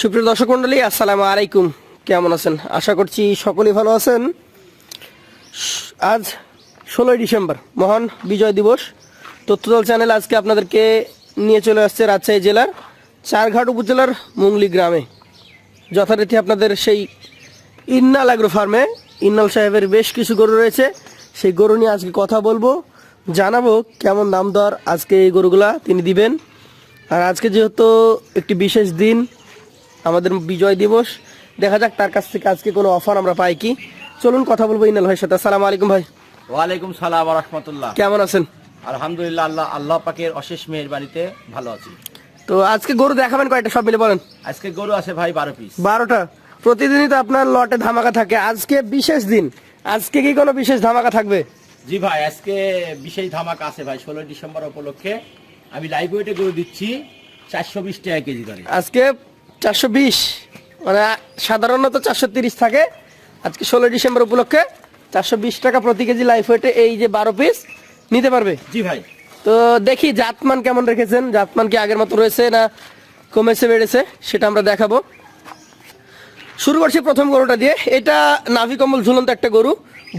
সুপ্রিয় দর্শক মন্ডলী, আসসালামু আলাইকুম। কেমন আছেন? আশা করছি সকলেই ভালো আছেন। আজ ষোলোই ডিসেম্বর, মহান বিজয় দিবস। তথ্যদল চ্যানেল আজকে আপনাদেরকে নিয়ে চলে আসছে রাজশাহী জেলার চারঘাট উপজেলার মুংলি গ্রামে। যথারীতি আপনাদের সেই ইন্নাল আগ্রো ফার্মে ইন্নাল সাহেবের বেশ কিছু গরু রয়েছে। সেই গরু নিয়ে আজকে কথা বলব, জানাব কেমন দাম দর আজকে এই গরুগুলা তিনি দিবেন। আর আজকে যেহেতু একটি বিশেষ দিন আমাদের বিজয় দিবস। দেখা যাক তার কাছ থেকে আজকে কোনো অফার আমরা পাই কি। চলুন কথা বলব ইনাল ভাইয়ের সাথে। আসসালামু আলাইকুম ভাই। ওয়ালাইকুম সালাম রহমতুল্লাহ। কেমন আছেন? আলহামদুলিল্লাহ আল্লাহ আল্লাহ পাকের অশেষ মেহেরবানিতে ভালো আছি। তো আজকে গরু দেখাবেন কয়টা? সব মিলে বলেন। আজকে গরু আছে ভাই বারো পিস বারোটা। প্রতিদিনই তো আপনার লটে ধামাকা থাকে। আজকে বিশেষ দিন। আজকে কি কোনো বিশেষ ধামাকা থাকবে? জি ভাই আজকে বিশেষ ধামাকা আছে ভাই। ষোলোই ডিসেম্বর উপলক্ষে আমি লাইভ ওয়েটে গরু দিচ্ছি চারশো বিশ টাকা কেজি ধরে আজকে চারশো বিশ। মানে সাধারণত চারশো তিরিশ থাকে। আজকে ষোলো ডিসেম্বর উপলক্ষে চারশো বিশ টাকা প্রতি কেজি লাইফ ওয়েটে এই যে বারো পিস নিতে পারবে? জি ভাই। তো দেখি জাতমান কেমন রেখেছেন? জাতমান কি আগের মতো রয়েছে না কমেছে বেড়েছে সেটা আমরা দেখাবো। শুরু করছি প্রথম গরুটা দিয়ে। এটা নাভি কম্বল ঝুলন্ত একটা গরু।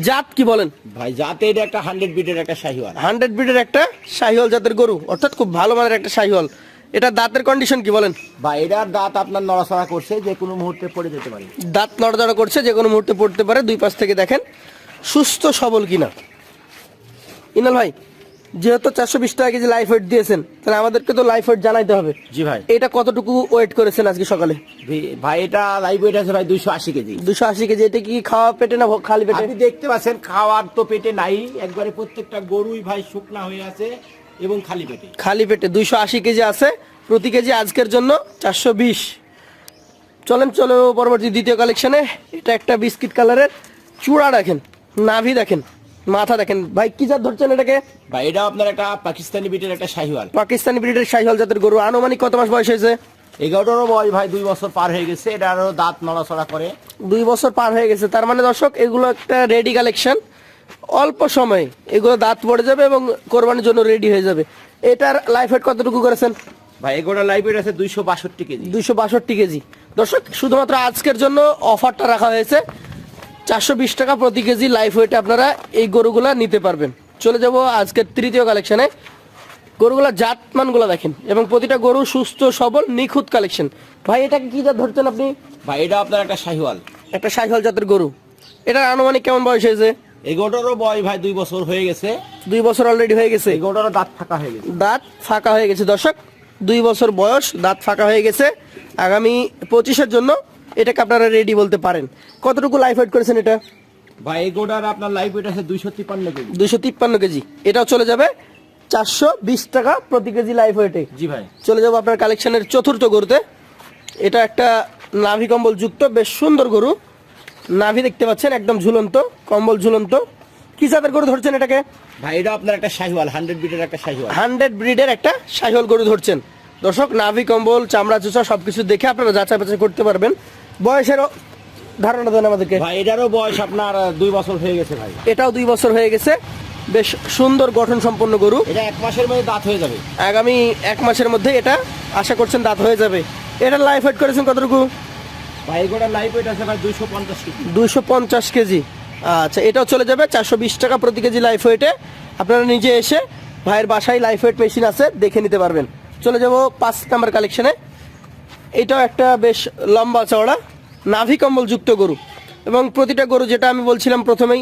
জাত কি বলেন? ভাই যাতে এটা একটা হান্ড্রেড বিটের একটা শাহিওয়াল। হান্ড্রেড ব্রিডের একটা শাহিওয়াল জাতের গরু। অর্থাৎ খুব ভালো মানের একটা শাহিওয়াল। এটা দাঁতের কন্ডিশন কি বলেন? বা এটার দাঁত আপনার নড়াচড়া করছে যে কোনো মুহূর্তে পড়ে যেতে পারে। দাঁত নড়াচড়া করছে যে কোনো মুহূর্তে পড়তে পারে। দুই পাশ থেকে দেখেন সুস্থ সবল কিনা। ইনাল ভাই যেহেতু চারশো বিশ টাকা কেজি লাইফ ওয়েট দিয়েছেন তাহলে আমাদেরকে তো লাইফ ওয়েট জানাইতে হবে। জি ভাই। এটা কতটুকু ওয়েট করেছেন আজকে সকালে? ভাই এটা লাইফ ওয়েট আছে ভাই দুইশো আশি কেজি। দুশো আশি কেজি এটা কি খাওয়া পেটে না খালি পেটে? আপনি দেখতে পাচ্ছেন খাওয়ার তো পেটে নাই। একবারে প্রত্যেকটা গরুই ভাই শুকনা হয়ে আছে। এবং খালি পেটে। খালি পেটে দুইশো আশি কেজি আছে। প্রতি কেজি আজকের জন্য চারশো বিশ। চলেন চলো পরবর্তী দ্বিতীয় কালেকশনে এটা একটা বিস্কিট কালারের। চূড়া দেখেন নাভি দেখেন মাথা দেখেন। ভাই কি জাত ধরছেন এটাকে? ভাই এটা আপনার একটা পাকিস্তানি বিটের একটা শাহিওয়াল। পাকিস্তানি ব্রিডের শাহিওয়াল জাতের গরু। আনুমানিক কত মাস বয়স হয়েছে? এগারোটারও বয়স ভাই দুই বছর পার হয়ে গেছে। এটা আরও দাঁত নড়াচড়া করে। দুই বছর পার হয়ে গেছে। তার মানে দর্শক এগুলো একটা রেডি কালেকশন অল্প সময় এগুলো দাঁত পড়ে যাবে এবং কোরবানির জন্য রেডি হয়ে যাবে। এটার লাইফ হেড কতটুকু করেছেন? ভাই এগারোটা লাইফ ওয়েট আছে দুইশো বাষট্টি কেজি। দুইশো বাষট্টি কেজি। দর্শক শুধুমাত্র আজকের জন্য অফারটা রাখা হয়েছে। চারশো বিশ টাকা প্রতি কেজি লাইফ ওয়েটে আপনারা এই গরুগুলা নিতে পারবেন। চলে যাব আজকের তৃতীয় কালেকশনে গরুগুলা জাতমানগুলো দেখেন এবং প্রতিটা গরু সুস্থ সবল নিখুঁত কালেকশন ভাই এটাকে কি জাত ধরছেন আপনি? ভাই এটা আপনার একটা শাহিওয়াল। একটা সাইহল জাতের গরু। এটার আনুমানিক কেমন বয়স হয়েছে? এগারোটারও বয়স ভাই দুই বছর হয়ে গেছে। দুই বছর অলরেডি হয়ে গেছে। এগারোটারও দাঁত ফাঁকা হয়ে গেছে। দাঁত ফাঁকা হয়ে গেছে দর্শক। দুই বছর বয়স দাঁত ফাঁকা হয়ে গেছে। আগামী পঁচিশের জন্য এটাকে আপনারা রেডি বলতে পারেন। কতটুকু লাইফ ওয়েট করেছেন এটা? ভাই এগারোটার আপনার লাইভ ওয়েট আছে দুইশো তিপ্পান্ন কেজি। দুইশো তিপ্পান্ন কেজি। এটাও চলে যাবে চারশো বিশ টাকা প্রতি কেজি লাইফ ওয়েটে জি ভাই। চলে যাব আপনার কালেকশনের চতুর্থ গরুতে। এটা একটা নাভি কম্বল যুক্ত বেশ সুন্দর গরু। নাভি দেখতে পাচ্ছেন একদম ঝুলন্ত কম্বল ঝুলন্ত। কি জাতের গরু ধরছেন এটাকে? ভাই এটা আপনার একটা শাহিওয়াল হান্ড্রেড ব্রিডের একটা শাহিওয়াল। হান্ড্রেড ব্রিডের একটা সাহিওয়াল গরু ধরছেন। দর্শক নাভি কম্বল চামড়া চুচা সবকিছু দেখে আপনারা যাচাই বাছাই করতে পারবেন। বয়সেরও ধারণা দেন আমাদেরকে। ভাই এটারও বয়স আপনার দুই বছর হয়ে গেছে ভাই। এটাও দুই বছর হয়ে গেছে। বেশ সুন্দর গঠন সম্পন্ন গরু। এটা এক মাসের মধ্যে দাঁত হয়ে যাবে। আগামী এক মাসের মধ্যে এটা আশা করছেন দাঁত হয়ে যাবে। এটার লাইফ ওয়েট করেছেন কতটুকু? ভাই লাইভ ওয়েট আছে ভাই দুইশো পঞ্চাশ কেজি। দুইশো পঞ্চাশ কেজি। আচ্ছা এটাও চলে যাবে চারশো বিশ টাকা প্রতি কেজি লাইফ ওয়েটে। আপনারা নিজে এসে ভাইয়ের বাসায় লাইফ ওয়েট মেশিন আছে দেখে নিতে পারবেন। চলে যাব পাঁচ নাম্বার কালেকশনে এটাও একটা বেশ লম্বা চওড়া নাভি কম্বল যুক্ত গরু। এবং প্রতিটা গরু যেটা আমি বলছিলাম প্রথমেই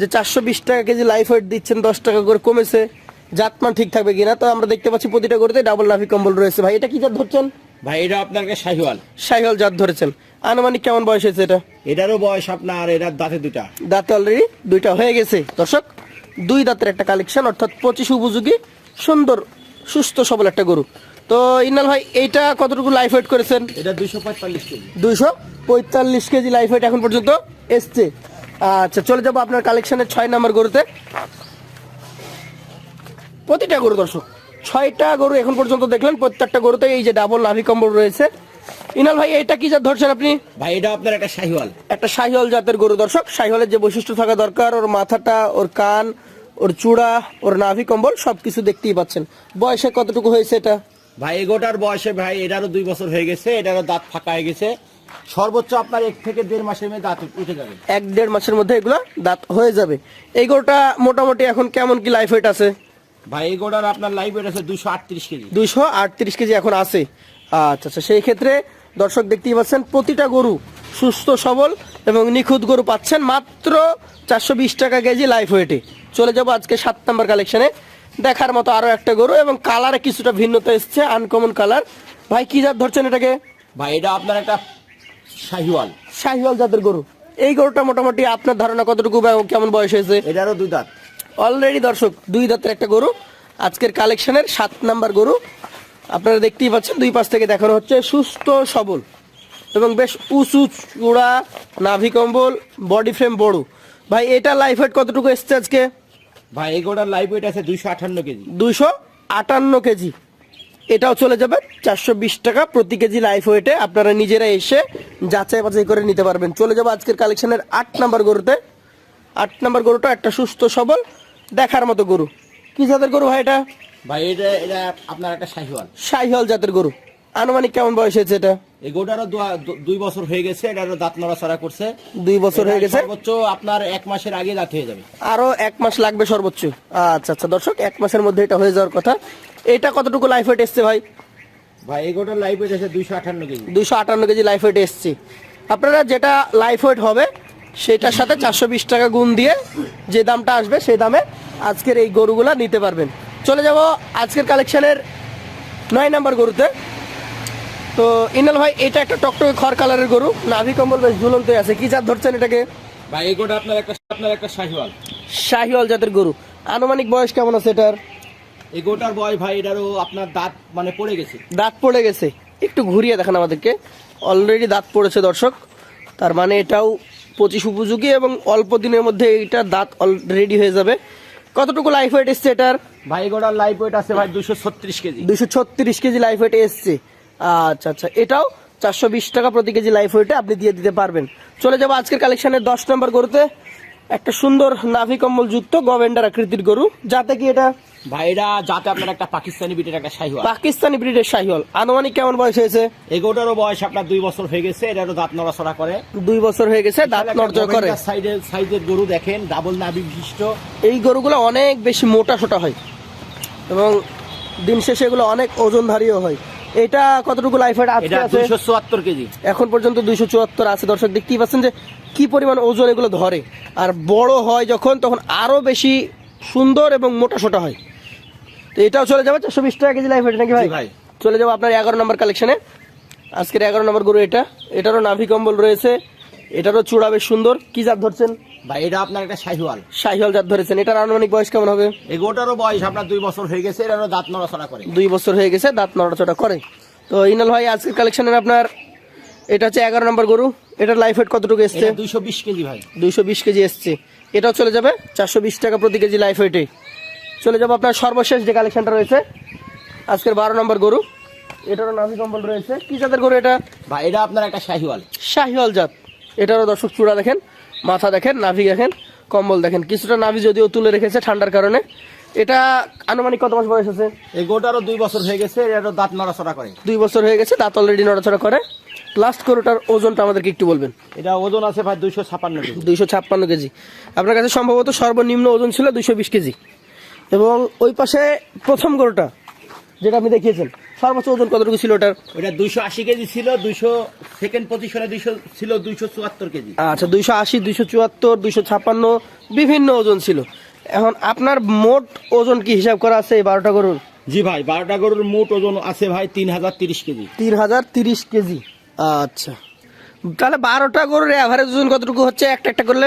যে চারশো বিশ টাকা কেজি লাইফ ওয়েট দিচ্ছেন দশ টাকা করে কমেছে জাতমান ঠিক থাকবে কিনা? তো আমরা দেখতে পাচ্ছি প্রতিটা গরুতে ডাবল নাভি কম্বল রয়েছে। ভাই এটা কি জাত ধরছেন? ভাই এটা আপনার একটা শাহিওয়াল সাইহল জাত ধরেছেন। আনুমানিক কেমন বয়স হয়েছে এটা? এটারও বয়স আপনার এটার দাঁতে দুটা। দাঁতে অলরেডি দুইটা হয়ে গেছে। দর্শক দুই দাঁতের একটা কালেকশন অর্থাৎ পঁচিশ উপযোগী সুন্দর সুস্থ সবল একটা গরু। তো ইনাল ভাই এইটা কতটুকু লাইফ ওয়েট করেছেন? এটা দুইশো পঁয়তাল্লিশ কেজি। দুইশো পঁয়তাল্লিশ কেজি লাইফ ওয়েট এখন পর্যন্ত এসছে। আচ্ছা চলে যাব আপনার কালেকশনের ছয় নাম্বার গরুতে। প্রতিটা গরু দর্শক ছয়টা গরু এখন পর্যন্ত দেখলেন প্রত্যেকটা গরুতে এই যে ডাবল নাভি কম্বল রয়েছে। ইনাল ভাই এইটা কি জাত ধরছেন আপনি? ভাই এটা আপনার একটা শাহিওয়াল। একটা শাহিওয়াল জাতের গরু দর্শক। শাহিওয়ালের যে বৈশিষ্ট্য থাকা দরকার ওর মাথাটা ওর কান ওর চূড়া ওর নাভি কম্বল সবকিছু দেখতেই পাচ্ছেন। বয়সে কতটুকু হয়েছে এটা? ভাই এগোটার বয়সে ভাই এটারও দুই বছর হয়ে গেছে এটারও দাঁত ফাঁকা হয়ে গেছে। সর্বোচ্চ আপনার এক থেকে দেড় মাসের মধ্যে দাঁত উঠে যাবে। এক দেড় মাসের মধ্যে এগুলো দাঁত হয়ে যাবে। এই গরুটা মোটামুটি এখন কেমন কি লাইফ ওয়েট আছে? ভাই এগোটার আপনার লাইফ ওয়েট আছে দুশো আটত্রিশ কেজি। দুইশো আটত্রিশ কেজি এখন আছে। আচ্ছা আচ্ছা সেই ক্ষেত্রে দর্শক দেখতেই পাচ্ছেন প্রতিটা গরু সুস্থ সবল এবং নিখুঁত গরু পাচ্ছেন মাত্র চারশো বিশ টাকা কেজি লাইফ ওয়েটে চলে যাব আজকে সাত নাম্বার কালেকশনে দেখার মতো আরও একটা গরু এবং কালারে কিছুটা ভিন্নতা এসছে আনকমন কালার ভাই কি জাত ধরছেন এটাকে? ভাই এটা আপনার একটা শাহিওয়াল। শাহিওয়াল জাতের গরু। এই গরুটা মোটামুটি আপনার ধারণা কতটুকু বা কেমন বয়স হয়েছে? এটারও দুই দাঁত। অলরেডি দর্শক দুই দাঁতের একটা গরু। আজকের কালেকশনের সাত নাম্বার গরু। আপনারা দেখতেই পাচ্ছেন দুই পাশ থেকে দেখানো হচ্ছে সুস্থ সবল এবং বেশ উঁচু চূড়া নাভি কম্বল বডি ফ্রেম বড়। ভাই এটা লাইফ ওয়েট কতটুকু এসছে আজকে? ভাই এগোটার লাইফ ওয়েট আছে দুইশো আঠান্ন কেজি। দুইশো আটান্ন কেজি। এটাও চলে যাবে চারশো বিশ টাকা প্রতি কেজি লাইফ ওয়েটে আপনারা নিজেরা এসে যাচাই বাছাই করে নিতে পারবেন। চলে যাব আজকের কালেকশনের আট নাম্বার গরুতে। আট নাম্বার গরুটা একটা সুস্থ সবল দেখার মতো গরু। কি জাতের গরু ভাই এটা? ভাই এটা এটা আপনার একটা শাহিওয়াল। শাহিওয়াল জাতের গরু। আনুমানিক কেমন বয়স হয়েছে এটা? দু- দুই বছর হয়ে গেছে এটারও দাঁত নড়াচড়া করছে। দুই বছর হয়ে গেছে? সর্বোচ্চ আপনার এক মাসের আগে দাঁত হয়ে যাবে। আরও এক মাস লাগবে সর্বোচ্চ। আচ্ছা আচ্ছা দর্শক এক মাসের মধ্যে এটা হয়ে যাওয়ার কথা। এটা কতটুকু লাইফ ওয়েট এসছে ভাই? ভাই ওয়েট আছে দুইশো আঠান্ন কেজি। দুইশো আটান্ন কেজি লাইফ ওয়েট এসছে। আপনারা যেটা লাইফ ওয়েট হবে সেটার সাথে চারশো বিশ টাকা গুণ দিয়ে যে দামটা আসবে সেই দামে আজকের এই গরুগুলা নিতে পারবেন। চলে যাব আজকের কালেকশনের নয় নাম্বার গরুতে। তো ইনাল ভাই এটা একটা টকটকে খড় কালারের গরু নাভি কম্বল বেশ ঝুলন্ত আছে কি জাত ধরছেন এটাকে? ভাই এগোটা আপনার একটা আপনার একটা শাহিওয়াল। শাহিওয়াল জাতের গরু। আনুমানিক বয়স কেমন আছে এটার? এগোটার বয় ভাই এটারও আপনার দাঁত মানে পড়ে গেছে। দাঁত পড়ে গেছে। একটু ঘুরিয়ে দেখান আমাদেরকে। অলরেডি দাঁত পড়েছে দর্শক। তার মানে এটাও পঁচিশ উপযোগী এবং অল্প দিনের মধ্যে এইটা দাঁত অলরেডি হয়ে যাবে। কতটুকু লাইফ ওয়েট এসছে এটার? ভাই গোড়ার লাইফ ওয়েট আছে ভাই দুশো ছত্রিশ কেজি। দুশো ছত্রিশ কেজি লাইফ ওয়েট এসছে। আচ্ছা আচ্ছা এটাও চারশো বিশ টাকা প্রতি কেজি লাইফ ওয়েটে আপনি দিয়ে দিতে পারবেন। চলে যাব আজকের কালেকশনের দশ নম্বর গরুতে। একটা সুন্দর নাভি কম্বল যুক্ত গভেন্ডার আকৃতির গরু যাতে কি এটা ভাইরা যাতে আপনার একটা পাকিস্তানি বিটের একটা শাহিওয়াল। পাকিস্তানি ব্রিডের শাহিওয়াল। আনুমানিক কেমন বয়স হয়েছে? এগোটারও বয়স আপনার দুই বছর হয়ে গেছে এটারও দাঁত নড়াচড়া করে। দুই বছর হয়ে গেছে দাঁত নড়চড় করে। সাইডের সাইজের গরু দেখেন ডাবল নাভি বিশিষ্ট। এই গরুগুলো অনেক বেশি মোটা সোটা হয় এবং দিন শেষে এগুলো অনেক ওজনধারীও হয়। এটা কতটুকু লাইফ এটা আজকে আছে? দুইশো চুয়াত্তর কেজি। এখন পর্যন্ত দুইশো চুয়াত্তর আছে। দর্শক দেখতেই পাচ্ছেন যে কি পরিমাণ ওজন এগুলো ধরে। আর বড় হয় যখন তখন আরও বেশি সুন্দর এবং মোটা সোটা হয়। তো এটাও চলে যাবে চারশো বিশ টাকা কেজি লাইফ নাকি ভাই? ভাই। চলে যাব আপনার এগারো নম্বর কালেকশনে আজকের এগারো নম্বর গরু এটা। এটারও নাভি কম্বল রয়েছে। এটারও চূড়া বেশ সুন্দর। কি জাত ধরছেন? ভাই এটা আপনার একটা শাহিওয়াল। শাহিওয়াল জাত ধরেছেন। এটার আনুমানিক বয়স কেমন হবে? এগোটারও বয়স আপনার দুই বছর হয়ে গেছে এটারও দাঁত নড়াচড়া করে। দুই বছর হয়ে গেছে দাঁত নড়াচড়া করে। তো ইনাল ভাই আজকের কালেকশনের আপনার এটা হচ্ছে এগারো নম্বর গরু। এটার লাইফ ওয়েট কতটুকু এসছে? দুইশো বিশ কেজি ভাই। দুইশো বিশ কেজি এসছে। এটাও চলে যাবে চারশো বিশ টাকা প্রতি কেজি লাইফ ওয়েটে চলে যাব আপনার সর্বশেষ যে কালেকশনটা রয়েছে আজকের বারো নম্বর গরু। এটারও নাভি কম্বল রয়েছে। কি জাতের গরু এটা? ভাই এটা আপনার একটা শাহিওয়াল। শাহিওয়াল জাত। এটারও দর্শক চূড়া দেখেন মাথা দেখেন নাভি দেখেন কম্বল দেখেন। কিছুটা নাভি যদিও তুলে রেখেছে ঠান্ডার কারণে। এটা আনুমানিক কত মাস বয়স আছে? এগোটারও দুই বছর হয়ে গেছে এটারও দাঁত নড়াচড়া করে। দুই বছর হয়ে গেছে দাঁত অলরেডি নড়াচড়া করে। লাস্ট গরুটার ওজনটা আমাদেরকে একটু বলবেন। এটা ওজন আছে ভাই দুইশো ছাপান্ন কেজি। দুইশো ছাপ্পান্ন কেজি। আপনার কাছে সম্ভবত সর্বনিম্ন ওজন ছিল দুইশো বিশ কেজি। এবং ওই পাশে প্রথম গরুটা যেটা আপনি দেখিয়েছেন সর্বোচ্চ ওজন কতটুকু ছিল ওটার? ওটা দুইশো আশি কেজি ছিল দুইশো সেকেন্ড পজিশনে দুইশো ছিল দুইশো চুয়াত্তর কেজি। আচ্ছা দুইশো আশি দুইশো চুয়াত্তর দুইশো ছাপ্পান্ন বিভিন্ন ওজন ছিল। এখন আপনার মোট ওজন কি হিসাব করা আছে এই বারোটা গরুর? জি ভাই বারোটা গরুর মোট ওজন আছে ভাই তিন হাজার তিরিশ কেজি। তিন হাজার তিরিশ কেজি। আচ্ছা। তাহলে বারোটা গরুর অ্যাভারেজ ওজন কতটুকু হচ্ছে একটা একটা করলে?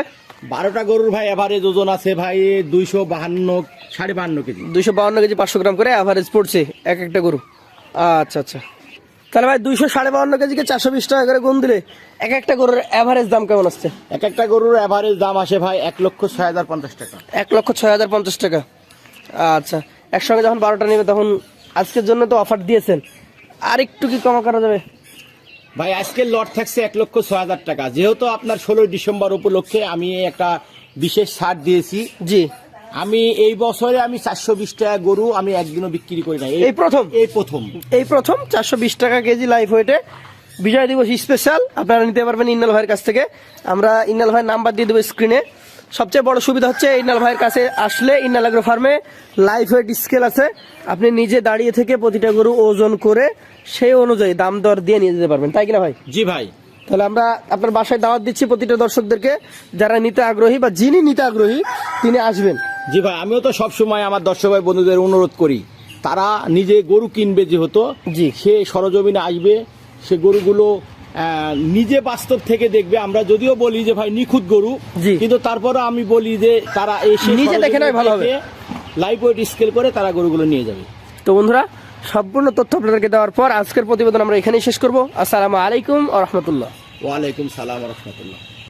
বারোটা গরুর ভাই অ্যাভারেজ ওজন আছে ভাই দুইশো বাহান্ন সাড়ে বাহান্ন কেজি। দুইশো বাহান্ন কেজি পাঁচশো গ্রাম করে অ্যাভারেজ পড়ছে এক একটা গরু। আচ্ছা আচ্ছা। তাহলে ভাই দুইশো সাড়ে বাউন্ন কেজিকে চারশো বিশ টাকা করে গুণ দিলে এক একটা গরুর অ্যাভারেজ দাম কেমন আসছে? এক একটা গরুর এভারেজ দাম আসে ভাই এক লক্ষ ছয় হাজার পঞ্চাশ টাকা। এক লক্ষ ছয় হাজার পঞ্চাশ টাকা। আচ্ছা একসঙ্গে যখন বারোটা নেবে তখন আজকের জন্য তো অফার দিয়েছেন। আর একটু কি কমা করা যাবে? ভাই আজকের লট থাকছে এক লক্ষ ছয় হাজার টাকা। যেহেতু আপনার ষোলোই ডিসেম্বর উপলক্ষে আমি একটা বিশেষ ছাড় দিয়েছি। জি। আমি এই বছরে আমি চারশো বিশ টাকা গরু আমি একদিনও বিক্রি করি না এই প্রথম? এই প্রথম। এই প্রথম চারশো বিশ টাকা কেজি লাইফ ওয়েটে বিজয় দিবস স্পেশাল আপনারা নিতে পারবেন ইন্নাল ভাইয়ের কাছ থেকে। আমরা ইন্নাল ভাইয়ের নাম্বার দিয়ে দেবো স্ক্রিনে সবচেয়ে বড় সুবিধা হচ্ছে ইন্নাল ভাইয়ের কাছে আসলে ইন্নাল আগ্রো ফার্মে লাইফ ওয়েট স্কেল আছে। আপনি নিজে দাঁড়িয়ে থেকে প্রতিটা গরু ওজন করে সেই অনুযায়ী দাম দর দিয়ে নিয়ে যেতে পারবেন। তাই কিনা ভাই? জি ভাই। তাহলে আমরা আপনার বাসায় দাওয়াত দিচ্ছি প্রতিটা দর্শকদেরকে। যারা নিতে আগ্রহী বা যিনি নিতে আগ্রহী তিনি আসবেন। জি ভাই আমিও তো সবসময় আমার দর্শক ভাই বন্ধুদের অনুরোধ করি তারা নিজে গরু কিনবে যেহেতু জি। সে সরজমিনে আসবে সে গরুগুলো নিজে বাস্তব থেকে দেখবে আমরা যদিও বলি যে ভাই নিখুঁত গরু জি। কিন্তু তারপরে আমি বলি যে তারা এসে নিজে দেখে নেয় ভালো হবে। লাইভ ওয়েট স্কেল করে তারা গরুগুলো নিয়ে যাবে তো বন্ধুরা সম্পূর্ণ তথ্য আপনাদেরকে দেওয়ার পর আজকের প্রতিবেদন আমরা এখানেই শেষ করব আসসালামু আলাইকুম আ রহমতুল্লাহ ওয়ালাইকুম সালাম রহমতুল্লাহ